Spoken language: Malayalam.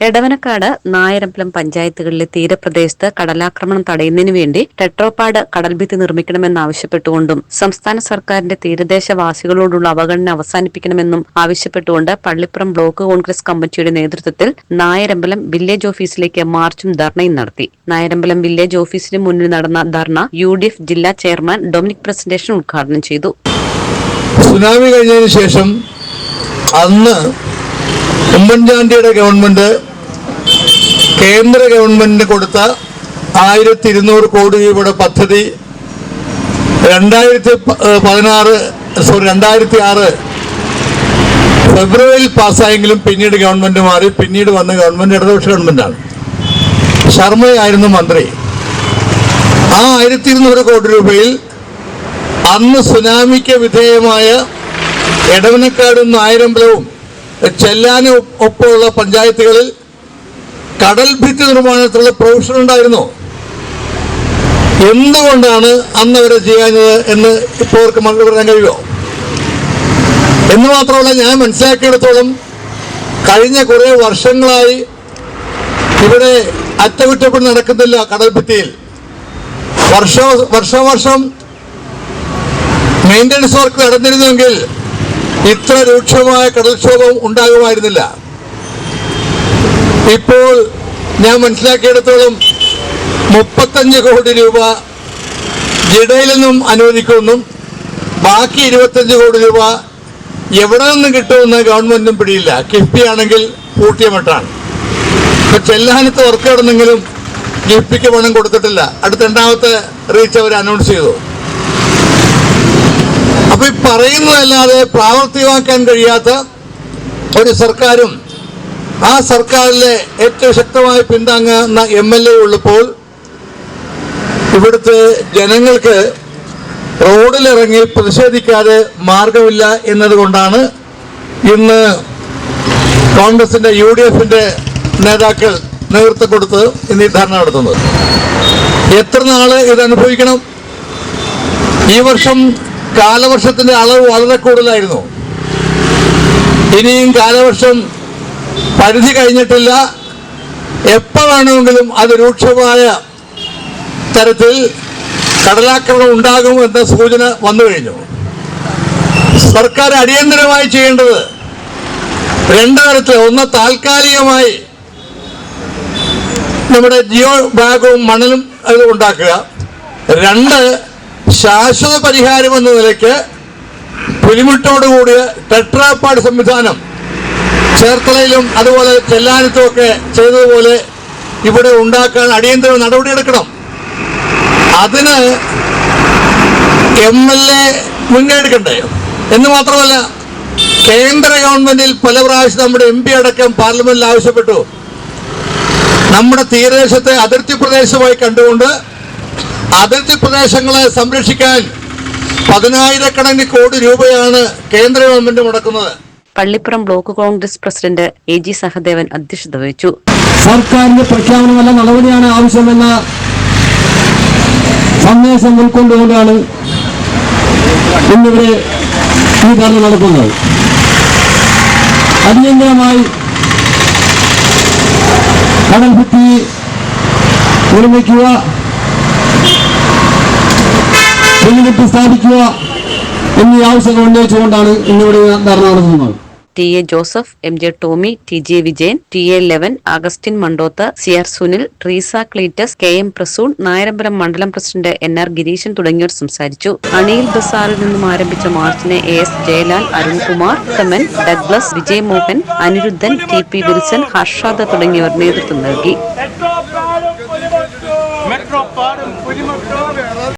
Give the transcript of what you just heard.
എടവനക്കാട് നായരമ്പലം പഞ്ചായത്തുകളിലെ തീരപ്രദേശത്ത് കടലാക്രമണം തടയുന്നതിനു വേണ്ടി ടെട്രോപാഡ് കടൽഭിത്തി നിർമ്മിക്കണമെന്നാവശ്യപ്പെട്ടുകൊണ്ടും സംസ്ഥാന സർക്കാരിന്റെ തീരദേശവാസികളോടുള്ള അവഗണന അവസാനിപ്പിക്കണമെന്നും ആവശ്യപ്പെട്ടുകൊണ്ട് പള്ളിപ്പുറം ബ്ലോക്ക് കോൺഗ്രസ് കമ്മിറ്റിയുടെ നേതൃത്വത്തിൽ നായരമ്പലം വില്ലേജ് ഓഫീസിലേക്ക് മാർച്ചും ധർണയും നടത്തി. നായരമ്പലം വില്ലേജ് ഓഫീസിന് മുന്നിൽ നടന്ന ധർണ യു ജില്ലാ ചെയർമാൻ ഡൊമിനിക് പ്രസന്റേഷൻ ഉദ്ഘാടനം ചെയ്തു. സുനാമി കഴിഞ്ഞതിന് ശേഷം അന്ന് ഉമ്മൻചാണ്ടിയുടെ ഗവൺമെന്റ് കേന്ദ്ര ഗവൺമെന്റിന് കൊടുത്ത ആയിരത്തി ഇരുന്നൂറ് കോടി രൂപയുടെ പദ്ധതി രണ്ടായിരത്തി പതിനാറ് സോറി രണ്ടായിരത്തി ആറ് ഫെബ്രുവരിയിൽ പാസ്സായെങ്കിലും പിന്നീട് ഗവൺമെന്റ് മാറി പിന്നീട് വന്ന ഗവൺമെന്റ് ഇടതുപക്ഷ ഗവൺമെന്റാണ്. ശർമ്മയായിരുന്നു മന്ത്രി. ആ ആയിരത്തി ഇരുന്നൂറ് കോടി രൂപയിൽ അന്ന് സുനാമിക്ക് വിധേയമായ എടവനക്കാടും നായരമ്പലവും ചെല്ലാനും ഒപ്പമുള്ള പഞ്ചായത്തുകളിൽ കടൽ ഭിത്തി നിർമ്മാണത്തിലുള്ള പ്രൊഫഷൻ ഉണ്ടായിരുന്നു. എന്തുകൊണ്ടാണ് അന്ന് അവരെ ചെയ്യാഞ്ഞത് എന്ന് ഇപ്പോൾ അവർക്ക് മറുപടി പറയാൻ കഴിയുമോ? എന്ന് മാത്രമല്ല ഞാൻ മനസ്സിലാക്കിയെടുത്തോളം കഴിഞ്ഞ കുറേ വർഷങ്ങളായി ഇവിടെ അറ്റകുറ്റപ്പണി നടക്കുന്നില്ല കടൽ ഭിത്തിയിൽ. വർഷ വർഷവർഷം മെയിന്റനൻസ് വർക്ക് നടന്നിരുന്നുവെങ്കിൽ ഇത്ര രൂക്ഷമായ കടൽക്ഷോഭം ഉണ്ടാകുമായിരുന്നില്ല. ഇപ്പോൾ ഞാൻ മനസ്സിലാക്കിയെടുത്തോളം മുപ്പത്തഞ്ച് കോടി രൂപ ജിഡയിൽ നിന്നും അനുവദിക്കുമെന്നും ബാക്കി ഇരുപത്തഞ്ച് കോടി രൂപ എവിടെ നിന്നും കിട്ടുമെന്ന് ഗവൺമെന്റിനും പിടിയില്ല. കിഫ്ബി ആണെങ്കിൽ പൂട്ടിയ മട്ടാണ് ഇപ്പൊ ചെല്ലാനത്ത് വർക്ക് കിടന്നെങ്കിലും കിഫ്ബിക്ക് പണം കൊടുത്തിട്ടില്ല. അടുത്ത രണ്ടാമത്തെ റീച്ച് അവർ അനൗൺസ് ചെയ്തു. അപ്പൊ ഈ പറയുന്നതല്ലാതെ പ്രാവർത്തികമാക്കാൻ കഴിയാത്ത ഒരു സർക്കാരും ആ സർക്കാരിലെ ഏറ്റവും ശക്തമായി പിന്താങ്ങുന്ന എം എൽ എ ഉള്ളപ്പോൾ ഇവിടുത്തെ ജനങ്ങൾക്ക് റോഡിലിറങ്ങി പ്രതിഷേധിക്കാതെ മാർഗമില്ല എന്നതുകൊണ്ടാണ് ഇന്ന് കോൺഗ്രസിന്റെ യു ഡി എഫിന്റെ നേതാക്കൾ നേതൃത്വം കൊടുത്ത് ഇന്ന് ഈ ധർണ നടത്തുന്നത്. എത്ര നാൾ ഇത് അനുഭവിക്കണം ഈ വർഷം കാലവർഷത്തിന്റെ അളവ് വളരെ കൂടുതലായിരുന്നു. ഇനിയും കാലവർഷം പരിധി കഴിഞ്ഞിട്ടില്ല. എപ്പോൾ വേണമെങ്കിലും അത് രൂക്ഷമായ തരത്തിൽ കടലാക്രമണം ഉണ്ടാകും എന്ന സൂചന വന്നു കഴിഞ്ഞു. സർക്കാർ അടിയന്തരമായി ചെയ്യേണ്ടത് രണ്ട് തരത്തിൽ ഒന്ന് താൽക്കാലികമായി നമ്മുടെ ജിയോ ബാഗും മണലും അത് ഉണ്ടാക്കുക. രണ്ട് ശാശ്വത പരിഹാരം എന്ന നിലയ്ക്ക് പുലിമുട്ടോടുകൂടിയ ടെട്രാപ്പാട് സംവിധാനം ചേർത്തലയിലും അതുപോലെ ചെല്ലാനത്തും ഒക്കെ ചെയ്തതുപോലെ ഇവിടെ ഉണ്ടാക്കാൻ അടിയന്തര നടപടിയെടുക്കണം അതിന് എം എൽ എ മുന്നേടുക്കണ്ടേ എന്ന് മാത്രമല്ല കേന്ദ്ര ഗവൺമെന്റിൽ പല പ്രാവശ്യം നമ്മുടെ എം പി അടക്കം പാർലമെന്റിൽ ആവശ്യപ്പെട്ടു. നമ്മുടെ തീരദേശത്തെ അതിർത്തി പ്രദേശമായി കണ്ടുകൊണ്ട് അതിർത്തി പ്രദേശങ്ങളെ സംരക്ഷിക്കാൻ പതിനായിരക്കണക്കിന് കോടി രൂപയാണ് കേന്ദ്ര government മുടക്കുന്നത്. Pallippuram block Congress president A G Sahadevan അധ്യക്ഷത വഹിച്ചു. സർക്കാരിന്റെ പ്രഖ്യാപനമല്ല നടപടിയാണ് ആവശ്യമെന്ന സന്ദേശം ഉൾക്കൊണ്ടുകൊണ്ടാണ് ഇന്നിവിടെ ഈ ധർണ നടക്കുന്നത്. അടിയന്തരമായി കടൽ ഭിത്തി പുല്ലുകെട്ടി സ്ഥാപിക്കുക എന്നീ ആവശ്യങ്ങൾ ഉന്നയിച്ചുകൊണ്ടാണ് ഇന്നിവിടെ ധർണ നടത്തുന്നത്. T A Joseph M J Tomy T J Vijayan T A Levan Augustine Mandotha C R Sunil Treesa Cleetus K M Prasoon Nayarambalam മണ്ഡലം പ്രസിഡന്റ് എൻ ആർ ഗിരീശൻ തുടങ്ങിയവർ സംസാരിച്ചു. അണിയിൽ ബസാറിൽ നിന്നും ആരംഭിച്ച മാർച്ചിന് A S Jayalal Arunkumar Uthaman Douglas Vijayamohan Aniruddhan T P Wilson Harshada തുടങ്ങിയവർ നേതൃത്വം നൽകി.